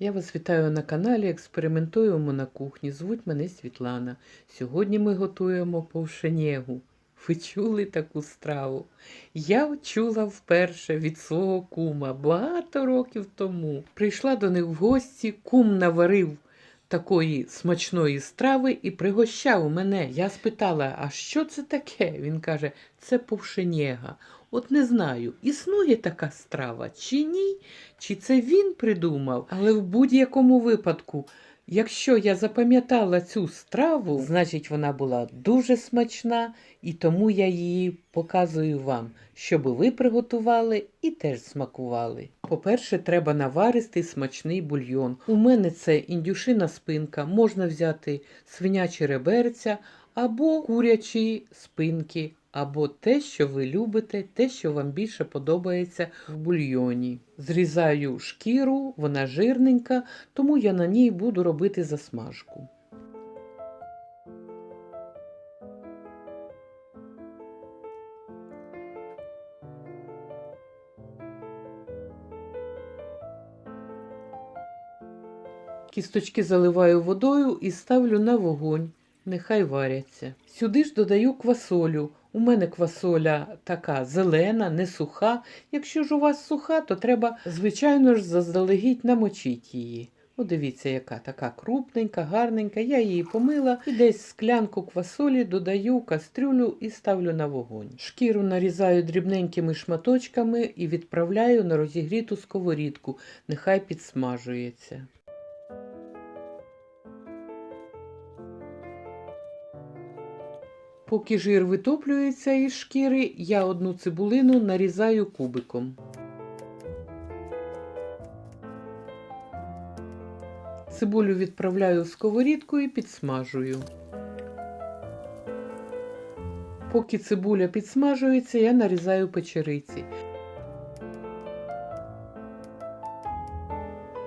Я вас вітаю на каналі Експериментуємо на кухні. Звуть мене Світлана. Сьогодні ми готуємо повшенєгу. Ви чули таку страву? Я чула вперше від свого кума багато років тому. Прийшла до них в гості, кум наварив такої смачної страви і пригощав мене. Я спитала, а що це таке? Він каже, це повшенєга. От не знаю, існує така страва чи ні, чи це він придумав, але в будь-якому випадку, якщо я запам'ятала цю страву, значить вона була дуже смачна, і тому я її показую вам, щоб ви приготували і теж смакували. По-перше, треба наваристий смачний бульйон. У мене це індюшина спинка, можна взяти свинячі реберця або курячі спинки або те, що ви любите, те, що вам більше подобається в бульйоні. Зрізаю шкіру, вона жирненька, тому я на ній буду робити засмажку. Кісточки заливаю водою і ставлю на вогонь. Нехай варяться. Сюди ж додаю квасолю. У мене квасоля така зелена, не суха. Якщо ж у вас суха, то треба, звичайно ж, заздалегідь намочити її. О, дивіться, яка така крупненька, гарненька. Я її помила і десь склянку квасолі додаю кастрюлю і ставлю на вогонь. Шкіру нарізаю дрібненькими шматочками і відправляю на розігріту сковорідку. Нехай підсмажується. Поки жир витоплюється із шкіри, я одну цибулину нарізаю кубиком. Цибулю відправляю в сковорідку і підсмажую. Поки цибуля підсмажується, я нарізаю печериці.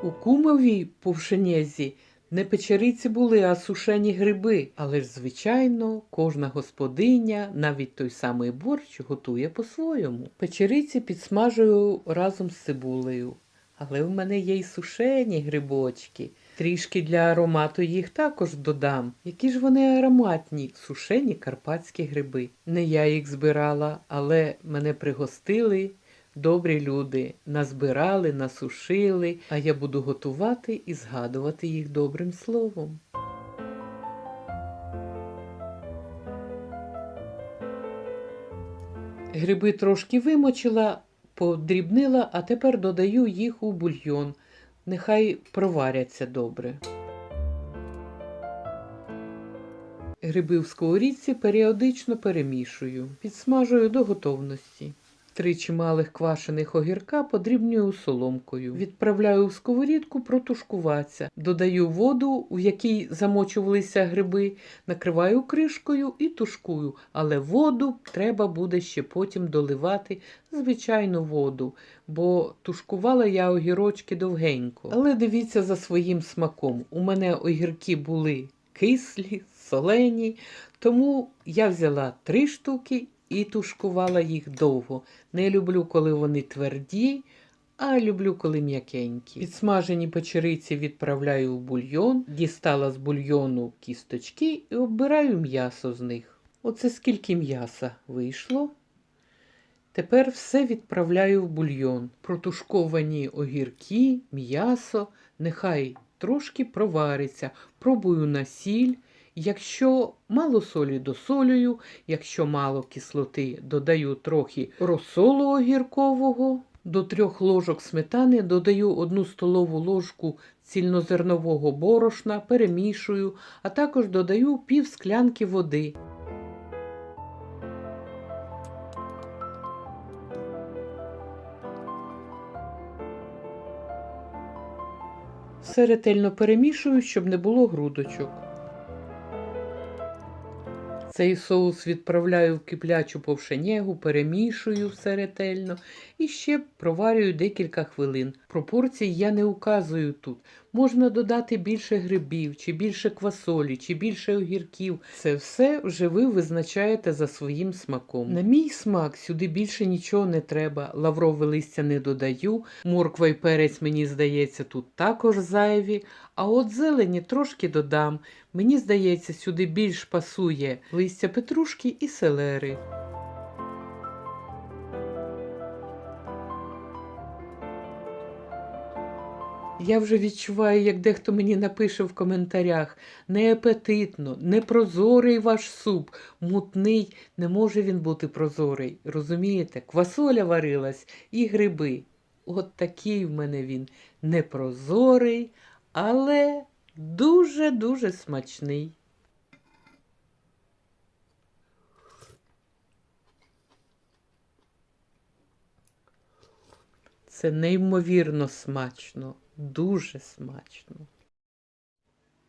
У кумовій повшенєзі не печериці були, а сушені гриби. Але ж, звичайно, кожна господиня, навіть той самий борщ, готує по-своєму. Печериці підсмажую разом з цибулею. Але в мене є й сушені грибочки. Трішки для аромату їх також додам. Які ж вони ароматні, сушені карпатські гриби. Не я їх збирала, але мене пригостили Добрі люди назбирали, насушили, а я буду готувати і згадувати їх добрим словом. Гриби трошки вимочила, подрібнила, а тепер додаю їх у бульйон. Нехай проваряться добре. Гриби в сковорідці періодично перемішую, підсмажую до готовності. Три чималих квашених огірка подрібнюю соломкою. Відправляю в сковорідку протушкуватися. Додаю воду, у якій замочувалися гриби, накриваю кришкою і тушкую. Але воду треба буде ще потім доливати звичайну воду, бо тушкувала я огірочки довгенько. Але дивіться за своїм смаком. У мене огірки були кислі, солені, тому я взяла три штуки і тушкувала їх довго. Не люблю, коли вони тверді, а люблю, коли м'якенькі. Підсмажені печериці відправляю в бульйон, дістала з бульйону кісточки і оббираю м'ясо з них. Оце скільки м'яса вийшло. Тепер все відправляю в бульйон. Протушковані огірки, м'ясо, нехай трошки провариться. Пробую на сіль. Якщо мало солі досолюю, якщо мало кислоти, додаю трохи розсолу огіркового, до трьох ложок сметани додаю одну столову ложку цільнозернового борошна, перемішую, а також додаю пів склянки води. Все ретельно перемішую, щоб не було грудочок. Цей соус відправляю в киплячу повшенєгу, перемішую все ретельно і ще проварюю декілька хвилин. Пропорцій я не указую тут. Можна додати більше грибів, чи більше квасолі, чи більше огірків. Це все вже ви визначаєте за своїм смаком. На мій смак сюди більше нічого не треба. Лаврове листя не додаю. Морква й перець, мені здається, тут також зайві. А от зелені трошки додам. Мені здається, сюди більш пасує листя петрушки і селери. Я вже відчуваю, як дехто мені напише в коментарях: неапетитно, непрозорий ваш суп, мутний, не може він бути прозорий. Розумієте? Квасоля варилась і гриби. От такий в мене він непрозорий, але дуже-дуже смачний. Це неймовірно смачно, дуже смачно.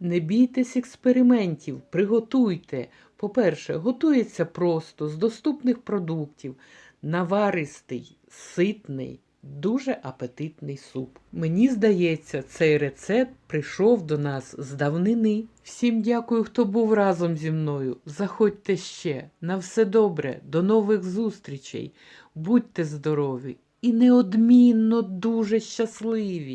Не бійтесь експериментів, приготуйте. По-перше, готується просто з доступних продуктів, наваристий, ситний, дуже апетитний суп. Мені здається, цей рецепт прийшов до нас з давнини. Всім дякую, хто був разом зі мною. Заходьте ще. На все добре, до нових зустрічей. Будьте здорові і неодмінно дуже щасливі.